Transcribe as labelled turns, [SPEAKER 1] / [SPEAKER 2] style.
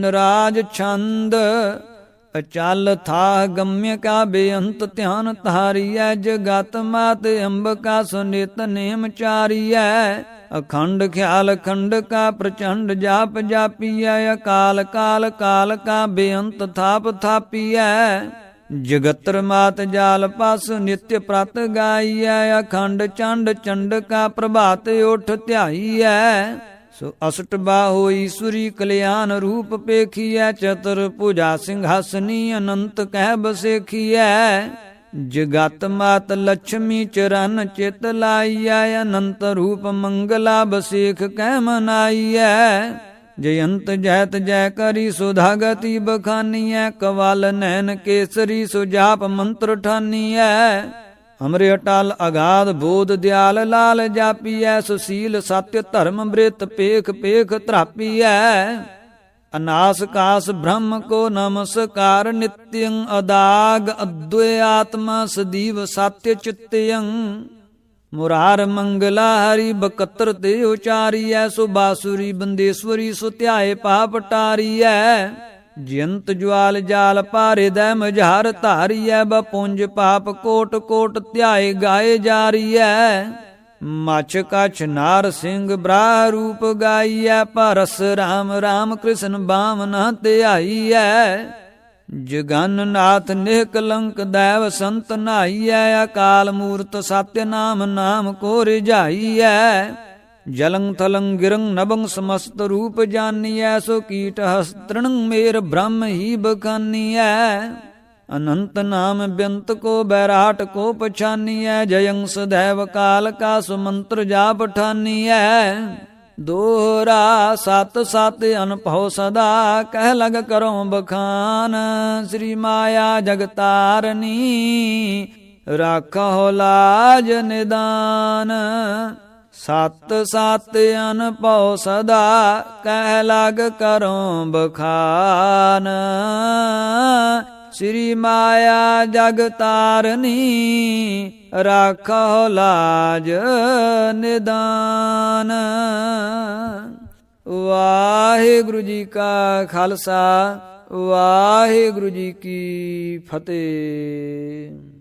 [SPEAKER 1] ਨਰਾਜ ਛੰਦ, ਅਚਲ ਥਾ ਗਮਯ ਕਾ ਬੇਅੰਤ ਧਿਆਨ ਧਾਰੀਐ, ਜਗਤ ਮਾਤ ਅੰਬ ਕਾ ਸੁਨਿਤ ਨੇਮ ਚਾਰੀਐ, ਅਖੰਡ ਖਿਆਲ ਖੰਡ ਕਾ ਪ੍ਰਚੰਡ ਜਾਪ ਜਾਪੀਐ, ਅਕਾਲ ਕਾਲ ਕਾਲ ਕਾ ਬੇਅੰਤ ਥਾਪ ਥਾਪੀਐ ਜਗਤਰ ਮਾਤ ਜਾਲ ਪਸ ਨਿਤਿ ਪ੍ਰਤ ਗਾਈਐ, ਅਖੰਡ ਚੰਡ ਚੰਡ ਕਾ ਪ੍ਰਭਾਤ ਉਠ ਧਿਆਈਐ ਸੋ ਅਸਟ ਬਾਹੋ ਈਸ਼ਵਰੀ ਕਲਿਆਣ ਰੂਪ ਪੇਖੀਐ, ਚਤੁਰ ਪੂਜਾ ਸਿੰਘਾਸਨੀ ਅਨੰਤ ਕਹਿ ਬਸੇਖੀਐ ਜਗਤ ਮਾਤ ਲక్ష్ਮੀ ਚਰਨ ਚਿਤ ਲਾਈਐ, ਅਨੰਤ ਰੂਪ ਮੰਗਲਾ ਬਸੇਖ ਕਹਿ ਮਨਾਈਐ। ਜਯੰਤ ਜੈਤ ਜੈ ਕਰੀ ਸੁਧਾ ਗਤੀ ਬਖਾਨੀਐ, ਕਵਲ ਨੈਣ ਕੇਸਰੀ ਸੁਜਾਪ ਮੰਤਰ ਠਾਨੀਐ। ਅਮਰੇ ਅਟਲ ਅਗਾਧ ਬੋਧ ਦਿਆਲ ਲਾਲ ਜਾਪੀਐ, ਸੁਸੀਲ ਸਤਿ ਧਰਮ ਬ੍ਰਿਤ ਪੇਖ ਪੇਖ ਧਰਾਪੀਐ। ਅਨਾਸ ਕਾਸ ਬ੍ਰਹਮ ਕੋ ਨਮਸਕਾਰ ਨਿਤਯੰ ਅਦਾਗ ਅਦ੍ਵੈ ਆਤਮਾ ਸਦੀਵ ਸਤਿ ਚਿਤਯੰ। ਮੁਰਾਰ ਮੰਗਲਾ ਹਰੀ ਬਕਤਰ ਤੇ ਉਚਾਰੀਐ ਸੋ ਬਾਸੁਰੀ ਬੰਦੇਸ਼ਵਰੀ ਸੋ ਧਿਆਏ ਪਾਪ ਟਾਰੀਐ। ਜਿੰਤ ਜਵਾਲ ਜਾਲ ਪਾਰੇ ਦੈ ਮਝਾਰ ਧਾਰੀਐ, ਬਪੁੰਜ ਪਾਪ ਕੋਟ ਕੋਟ ਧਿਆਏ ਗਾਏ ਜਾਰੀਐ ਮਛ ਕਛ ਨਾਰ ਸਿੰਘ ਬਰਾ ਰੂਪ ਗਾਈਐ ਪਰਸ ਰਾਮ ਰਾਮ ਕ੍ਰਿਸ਼ਨ ਬਾਮਨਾ ਧਿਆਈਐ। ਜਗਨ ਨਾਥ ਨਿਹ ਕਲੰਕ ਦੇਵ ਸੰਤ ਨਾਈਐ, ਅਕਾਲ ਮੂਰਤ ਸਤਿ ਨਾਮ ਨਾਮ ਕੋ ਰਿਝਾਈਐ ਜਲੰ ਥਲੰ ਗਿਰੰ ਨਭੰ ਸਮਸਤ ਰੂਪ ਜਾਨੀਐ, ਸੋ ਕੀਟ ਹਸਤ੍ਰਣ ਮੇਰ ਬ੍ਰਹਮ ਹੀ ਬਖਾਨੀਐ ਅਨੰਤ ਨਾਮ ਬਿੰਤ ਕੋ ਬੈਰਾਟ ਕੋ ਪਛਾਨੀਐ, ਜਯੰ ਸਦੈਵ ਕਾਲ ਕਾ ਸੁਮੰਤਰ ਜਾਪ ਠਾਨੀਐ। ਦੋਹਰਾ ਸਤ ਸਤ ਅਨਭਉ ਸਦਾ, ਕਹਿ ਲਗ ਕਰੋ ਬਖਾਨ, ਸ੍ਰੀ ਮਾਇਆ ਜਗਤਾਰਨੀ ਰਾਖੋ ਲਾਜ ਨਿਦਾਨ। ਸਤ ਸਤ ਅਨਭਉ ਸਦਾ ਕਹਿ ਲਗ ਕਰੋ ਬਖਾਨ। ਸ੍ਰੀ ਮਾਇਆ ਜਗ ਤਾਰਨੀ ਰਾਖੋ ਲਾਜ ਨਿਦਾਨ। ਵਾਹਿਗੁਰੂ ਜੀ ਕਾ ਖਾਲਸਾ, ਵਾਹਿਗੁਰੂ ਜੀ ਕੀ ਫਤਿਹ।